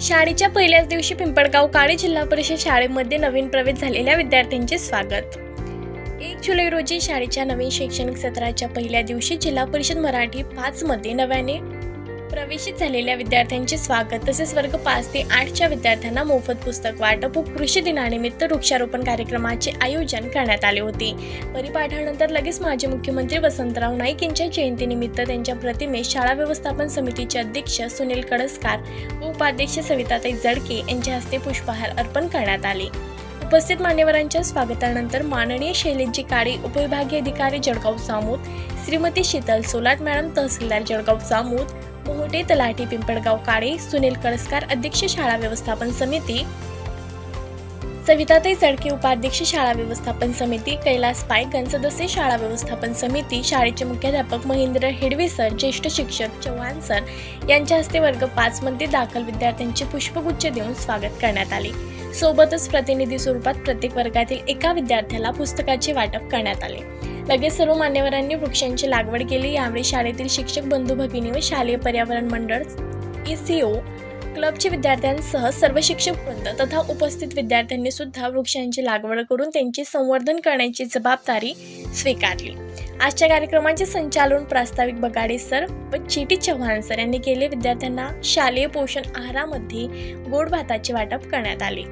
शाळेच्या पहिल्याच दिवशी पिंपळगाव काळे जिल्हा परिषद शाळेमध्ये नवीन प्रवेश झालेल्या विद्यार्थ्यांचे स्वागत. एक जुलै रोजी शाळेच्या नवीन शैक्षणिक सत्राच्या पहिल्या दिवशी जिल्हा परिषद मराठी पाचमध्ये नव्याने प्रवेशित झालेल्या विद्यार्थ्यांचे स्वागत. तसेच वर्ग पाच ते आठच्या विद्यार्थ्यांना मोफत पुस्तक वाटप व कृषी दिनानिमित्त वृक्षारोपण कार्यक्रमाचे आयोजन करण्यात आले होते. परिपाठानंतर लगेच माजी मुख्यमंत्री वसंतराव नाईक यांच्या जयंतीनिमित्त त्यांच्या प्रतिमेस शाळा व्यवस्थापन समितीचे अध्यक्ष सुनील कडसकार व उपाध्यक्ष सविताताई जडके यांच्या हस्ते पुष्पहार अर्पण करण्यात आले. उपस्थित मान्यवरांच्या स्वागतानंतर माननीय शैलेशजी काळे उपविभागीय अधिकारी जळगाव जामोद श्रीमती शीतल सोलाट मॅडम तहसीलदार जळगाव जामोद मोहोटे तलाठी पिंपळगाव काळे सुनील कळसकार अध्यक्ष शाळा व्यवस्थापन समिती सविताताई चडके उपाध्यक्ष शाळा व्यवस्थापन समिती कैलास पायकन सदस्य शाळा व्यवस्थापन समिती शाळेचे मुख्याध्यापक महेंद्र हेडवे सर ज्येष्ठ शिक्षक चव्हाण सर यांच्या हस्ते वर्ग पाच मध्ये दाखल विद्यार्थ्यांचे पुष्पगुच्छ देऊन स्वागत करण्यात आले. सोबतच प्रतिनिधी स्वरूपात प्रत्येक वर्गातील एका विद्यार्थ्याला पुस्तकाचे वाटप करण्यात आले. लगेच सर्व मान्यवरांनी वृक्षांची लागवड केली. यावेळी शाळेतील शिक्षक बंधू भगिनी व शालेय पर्यावरण मंडळ एसीओ क्लबचे विद्यार्थ्यांसह सर्व शिक्षक वृंद तथा उपस्थित विद्यार्थ्यांनी सुद्धा वृक्षांची लागवड करून त्यांची संवर्धन करण्याची जबाबदारी स्वीकारली. आजच्या कार्यक्रमाचे संचालन प्रास्ताविक बगाडे सर व चिटी चव्हाण सर यांनी केले. विद्यार्थ्यांना शालेय पोषण आहारामध्ये गोड भाताचे वाटप करण्यात आले.